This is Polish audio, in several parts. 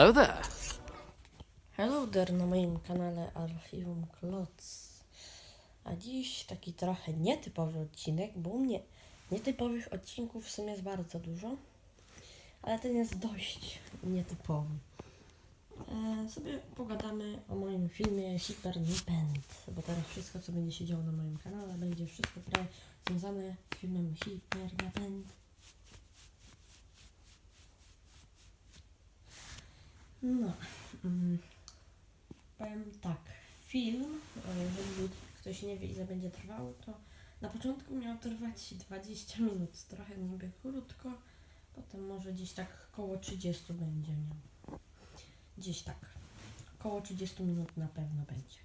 Hello there. Hello there na moim kanale Archiwum Kloc. A dziś taki trochę nietypowy odcinek, bo u mnie nietypowych odcinków w sumie jest bardzo dużo, ale ten jest dość nietypowy. E, sobie pogadamy o moim filmie Hyper Nipend, bo teraz wszystko co będzie się działo na moim kanale będzie wszystko prawie związane z filmem Hyper Nipend. No. Mm. Powiem tak, film, e, jeżeli ktoś nie wie ile będzie trwał, to na początku miał trwać 20 minut, trochę niby krótko, potem może gdzieś tak koło 30 będzie miał. Gdzieś tak, koło 30 minut na pewno będzie.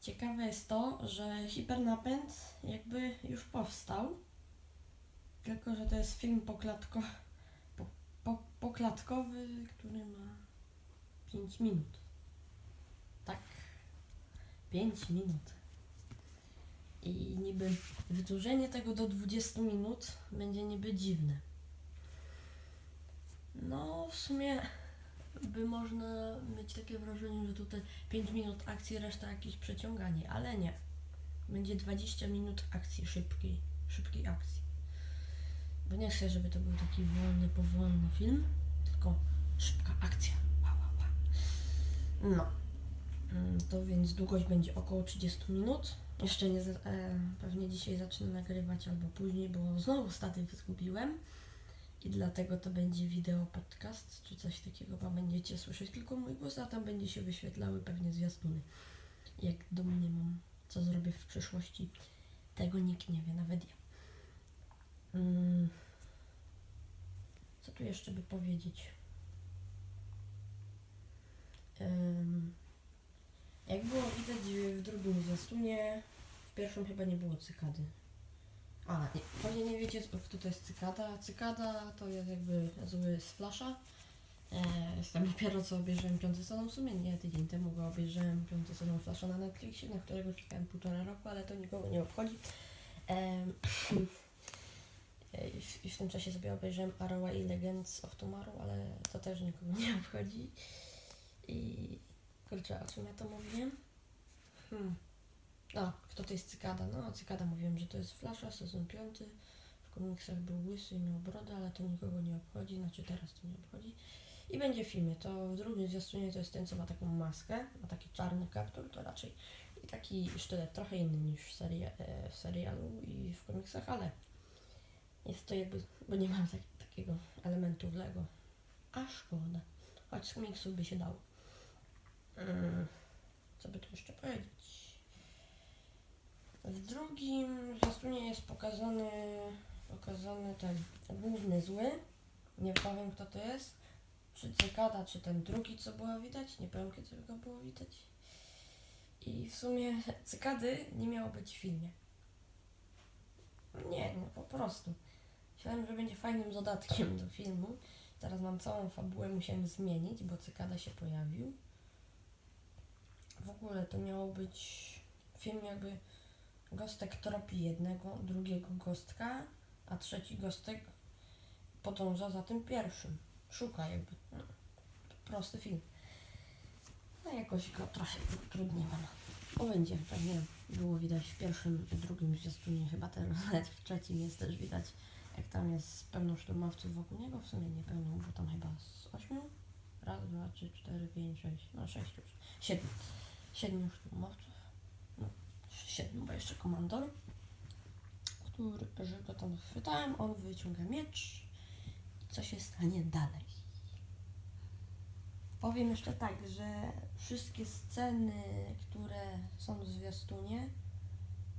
Ciekawe jest to, że Hipernapęd jakby już powstał, tylko że to jest film poklatko, po, po, poklatkowy, który ma 5 minut. Tak. 5 minut. I niby wydłużenie tego do 20 minut będzie niby dziwne. No, w sumie by można mieć takie wrażenie, że tutaj 5 minut akcji, reszta jakieś przeciąganie, ale nie. Będzie 20 minut akcji szybkiej, szybkiej akcji. Bo nie chcę, żeby to był taki wolny, powolny film, tylko szybka akcja. No. Mm, To więc długość będzie około 30 minut. Jeszcze nie, e, pewnie dzisiaj zacznę nagrywać albo później, bo znowu statyw zgubiłem. I dlatego to będzie wideo podcast, czy coś takiego, bo będziecie słyszeć tylko mój głos, a tam będzie się wyświetlały pewnie zwiastuny. Jak domniemam, co zrobię w przyszłości, tego nikt nie wie, nawet ja. Mm. Co tu jeszcze by powiedzieć? Jak było widać w drugim zwiastunie, w pierwszym chyba nie było cykady. A, nie, pewnie nie wiecie, kto to jest cykada. Cykada to jest jakby zły z Flasha. E, jestem dopiero co obejrzałem piąty sezon, w sumie nie, tydzień temu go obejrzałem piąty sezon Flasha na Netflixie, na którego czekałem półtora roku, ale to nikogo nie obchodzi. Em, I w, w tym czasie sobie obejrzałem Arrow i Legends of Tomorrow, ale to też nikogo nie obchodzi. I kurczę, o czym ja to mówiłem? Hmm. A, kto to jest Cykada? No, Cykada mówiłem, że to jest Flasha, sezon piąty. W komiksach był łysy i miał brodę, ale to nikogo nie obchodzi, znaczy teraz to nie obchodzi. I będzie w filmie. To w drugim zwiastunie to jest ten, co ma taką maskę, ma taki czarny kaptur, to raczej i taki sztylet trochę inny niż w, seria, e, w serialu i w komiksach, ale jest to jakby, bo nie mam tak, takiego elementu w Lego. A szkoda. Choć z komiksów by się dało. Mm, co by tu jeszcze powiedzieć? W drugim zwiastunie jest pokazany, pokazany ten główny zły. Nie powiem kto to jest. Czy cykada, czy ten drugi, co było widać. Nie powiem kiedy go było widać. I w sumie cykady nie miało być w filmie. Nie, no po prostu. Myślałem, że będzie fajnym dodatkiem do filmu. Teraz mam całą fabułę, musiałem zmienić, bo cykada się pojawił. W ogóle to miało być film jakby Gostek tropi jednego, drugiego gostka, a trzeci gostek podąża za tym pierwszym. Szuka jakby. No, prosty film. No jakoś go trochę utrudniłem. O będzie, pewnie było widać w pierwszym drugim zwiastunie, chyba teraz nawet w trzecim jest też widać, jak tam jest pełno szturmowców wokół niego, w sumie nie pełno, bo tam chyba z ośmiu. Raz, dwa, trzy, cztery, pięć, sześć, no sześć już. Siedmiu. Siedmiu szturmowców siedmiu, bo jeszcze komandor, który, że go tam chwytałem, on wyciąga miecz i co się stanie dalej. Powiem jeszcze tak, że wszystkie sceny, które są w zwiastunie,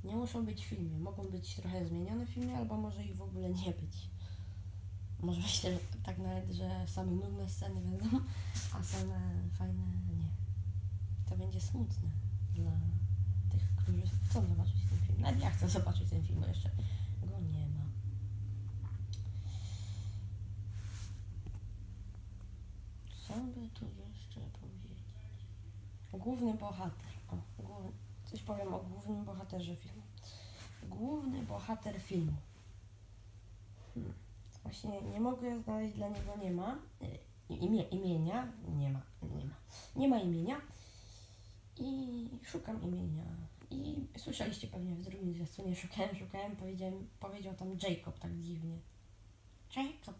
nie muszą być w filmie. Mogą być trochę zmienione w filmie, albo może ich w ogóle nie być. Może być też tak nawet, że same nudne sceny będą, a same fajne nie. To będzie smutne dla tych, którzy chcą zobaczyć ten film. Nawet ja chcę zobaczyć ten film, jeszcze go nie ma. Co by tu jeszcze powiedzieć? Główny bohater. O, główny. Coś powiem o głównym bohaterze filmu. Główny bohater filmu. Hmm. Właśnie nie mogę znaleźć dla niego nie ma. imię, imienia. Nie ma, nie ma. Nie ma imienia. I szukam imienia. I słyszeliście pewnie w drugim zwiastunie, szukałem, szukałem, powiedziałem, powiedział tam Jacob tak dziwnie. Jacob.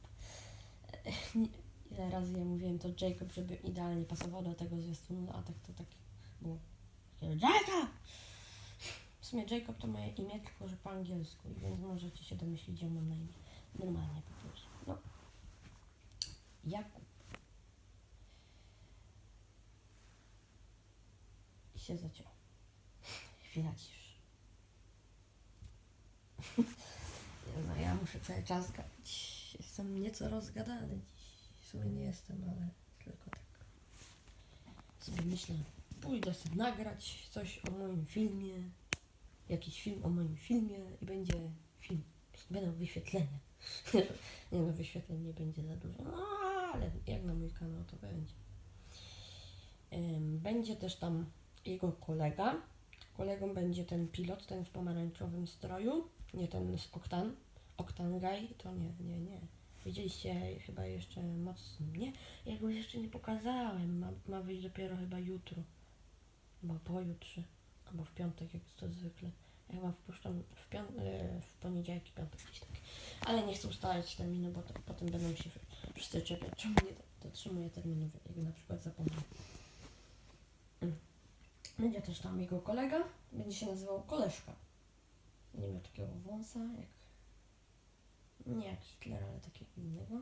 Ile razy ja mówiłem to Jacob, żeby idealnie pasował do tego zwiastunu, a tak to tak było. Jacob! W sumie Jacob to moje imię, tylko że po angielsku, więc możecie się domyślić, że mam na imię. Normalnie po prostu. No. Jakub. I się zaciął. Chwila ciszy. No ja muszę cały czas gadać. Jestem nieco rozgadany dziś. W sumie nie jestem, ale tylko tak. Sobie myślę, pójdę sobie nagrać coś o moim filmie. Jakiś film o moim filmie i będzie film. Będą wyświetlenia. nie no, wyświetleń nie będzie za dużo. No, ale jak na mój kanał to będzie. Będzie też tam jego kolega. Kolegą będzie ten pilot, ten w pomarańczowym stroju, nie ten z Oktan. Oktan Guy, to nie, nie, nie. Widzieliście chyba jeszcze mocno, nie? Ja go jeszcze nie pokazałem, ma, ma wyjść dopiero chyba jutro. Albo pojutrze, albo w piątek, jak to zwykle. Ja chyba wpuszczam w, pią- e, w poniedziałek i piątek gdzieś tak. Ale nie chcę ustalać terminu, bo to, potem będą się wszyscy czepiać, czemu nie dotrzymuję terminów, jak na przykład zapomnę. Mm. Będzie też tam jego kolega, będzie się nazywał Koleżka. Nie miał takiego wąsa, jak... Nie jak Hitler, ale takiego innego.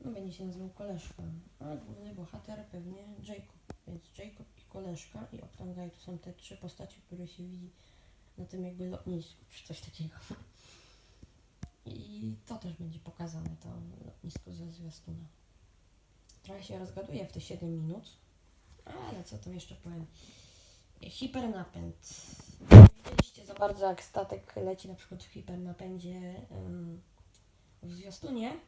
No będzie się nazywał Koleżka. A główny bohater pewnie Jacob. Więc Jacob i Koleżka i Octangaj to są te trzy postacie, które się widzi na tym jakby lotnisku, czy coś takiego. I to też będzie pokazane, to lotnisko ze zwiastuna. Trochę się rozgaduję w te 7 minut, ale co tam jeszcze powiem. Hipernapęd. Widzieliście za bardzo, jak statek leci na przykład w hipernapędzie w zwiastunie,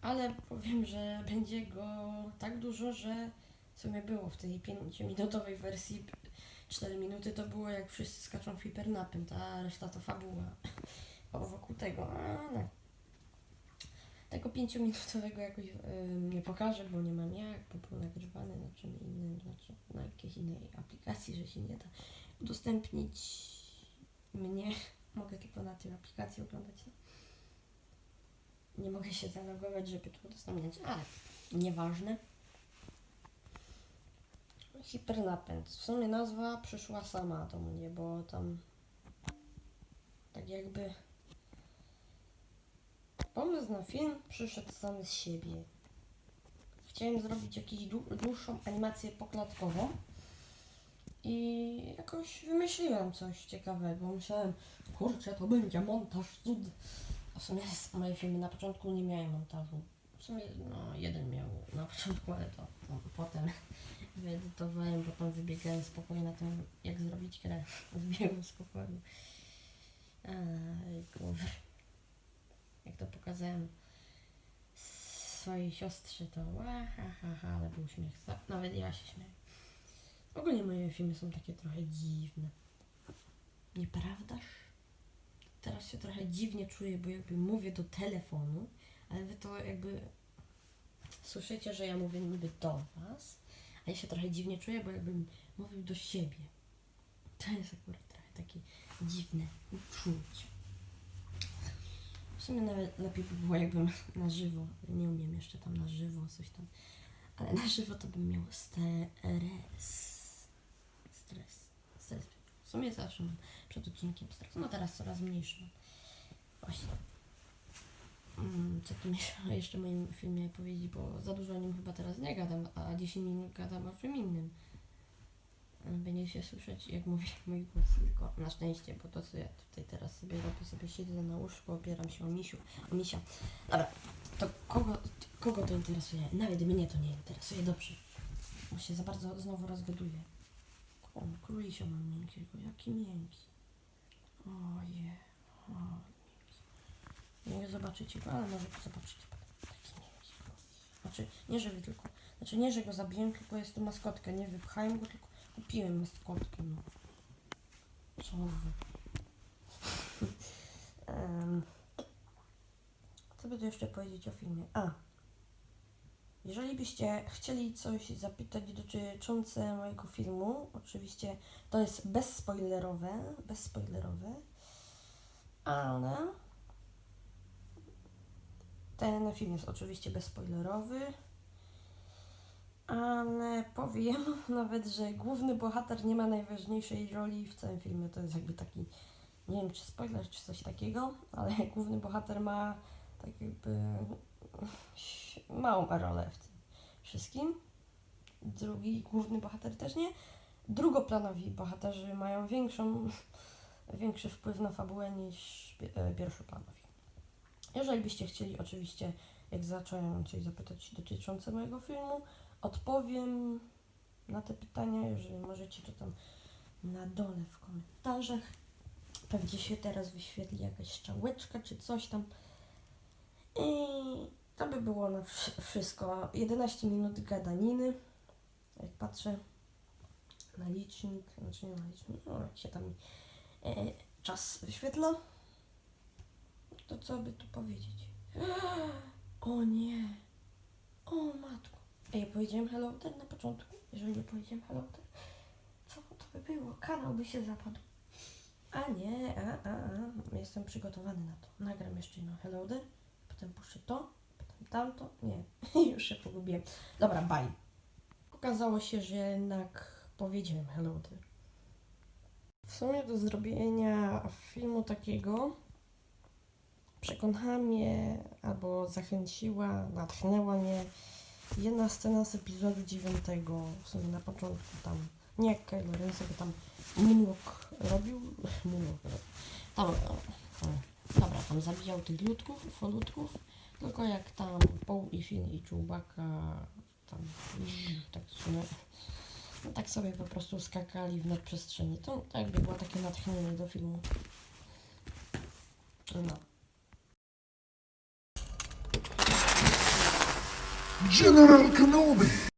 ale powiem, że będzie go tak dużo, że w sumie było w tej 5-minutowej wersji 4 minuty to było jak wszyscy skaczą w hipernapęd, a reszta to fabuła o, wokół tego, ale tego 5-minutowego jakoś ym, nie pokażę, bo nie mam jak, bo był nagrywany na czym innym, znaczy na jakiejś innej aplikacji, że się nie da udostępnić mnie. Mogę tylko na tej aplikacji oglądać. Nie mogę się zalogować, żeby to udostępniać, ale nieważne. Hipernapęd. W sumie nazwa przyszła sama do mnie, bo tam tak jakby pomysł na film przyszedł sam z siebie. Chciałem zrobić jakąś dłu- dłuższą animację poklatkową i jakoś wymyśliłem coś ciekawego. Myślałem, kurczę, to będzie montaż cud. A w sumie moje filmy na początku nie miały montażu. W sumie no, jeden miał na początku, ale to, to potem wyedytowałem, bo tam wybiegałem z pokoju na tym, jak zrobić grę. Wybiegłem z pokoju. Aj, kurwa. Jak to pokazałem swojej siostrze, to ha, ha, ha, ale był śmiech. Za- Nawet ja się śmieję. Ogólnie moje filmy są takie trochę dziwne. Nieprawdaż? Teraz się trochę dziwnie czuję, bo jakby mówię do telefonu, ale wy to jakby słyszycie, że ja mówię niby do was, ja się trochę dziwnie czuję, bo jakbym mówił do siebie. To jest akurat trochę takie dziwne uczucie. W sumie nawet lepiej by było jakbym na żywo, nie umiem jeszcze tam na żywo coś tam, ale na żywo to bym miał stres. Stres. Stres. W sumie zawsze mam przed odcinkiem stres. No teraz coraz mniejszy. Właśnie. Co tu jeszcze, w moim filmie powiedzieć, bo za dużo o nim chyba teraz nie gadam, a 10 minut gadam o czym innym. Będzie się słyszeć, jak mówię mój głos, tylko na szczęście, bo to co ja tutaj teraz sobie robię, sobie siedzę na łóżku, opieram się o misiu, o misia. Dobra, to kogo, kogo to interesuje? Nawet mnie to nie interesuje, dobrze. Bo się za bardzo znowu rozgaduję. O, królisio mam miękkiego, jaki miękki. Oje, o, miękki. Nie zobaczycie go, ale może zobaczycie. Taki miękki. Znaczy, nie że tylko, znaczy nie, że go zabiję, tylko jest to maskotka, nie wypchałem go, tylko kupiłem maskotkę, no. Co wy. Em, Co by tu jeszcze powiedzieć o filmie? A. Jeżeli byście chcieli coś zapytać dotyczące mojego filmu, oczywiście to jest bezspoilerowe, bezspoilerowe, ale ten film jest oczywiście bezspoilerowy, ale powiem nawet, że główny bohater nie ma najważniejszej roli w całym filmie. To jest jakby taki, nie wiem czy spoiler, czy coś takiego, ale główny bohater ma tak jakby małą rolę w tym wszystkim. Drugi główny bohater też nie. Drugoplanowi bohaterzy mają większą, większy wpływ na fabułę niż e, pierwszoplanowi. Jeżeli byście chcieli oczywiście, jak zacząłem coś zapytać dotyczące mojego filmu, odpowiem na te pytania, jeżeli możecie to tam na dole w komentarzach. Pewnie się teraz wyświetli jakaś strzałeczka czy coś tam. I to by było na wsz- wszystko. 11 minut gadaniny. Jak patrzę na licznik, znaczy nie na licznik, no jak się tam e, czas wyświetla, to co by tu powiedzieć? O nie! O matko! Ej, powiedziałem hello there na początku. Jeżeli nie powiedziałem hello there, co to by było? Kanał by się zapadł. A nie, a, a, a. Jestem przygotowany na to. Nagram jeszcze jedno hello there, potem puszczę to, potem tamto. Nie, już się pogubiłem. Dobra, bye. Okazało się, że jednak powiedziałem hello there. W sumie do zrobienia filmu takiego przekonała mnie albo zachęciła, natchnęła mnie jedna scena z epizodu 9, w sumie na początku tam, nie jak Kylo Ren sobie tam moonwalk robił, moonwalk robił, tam, dobra, tam zabijał tych ludków, ufolutków, tylko jak tam Paul i Finn i Chewbacca tam, tak sumie, no tak sobie po prostu skakali w nadprzestrzeni, to tak jakby było takie natchnienie do filmu. No. General Kenobi!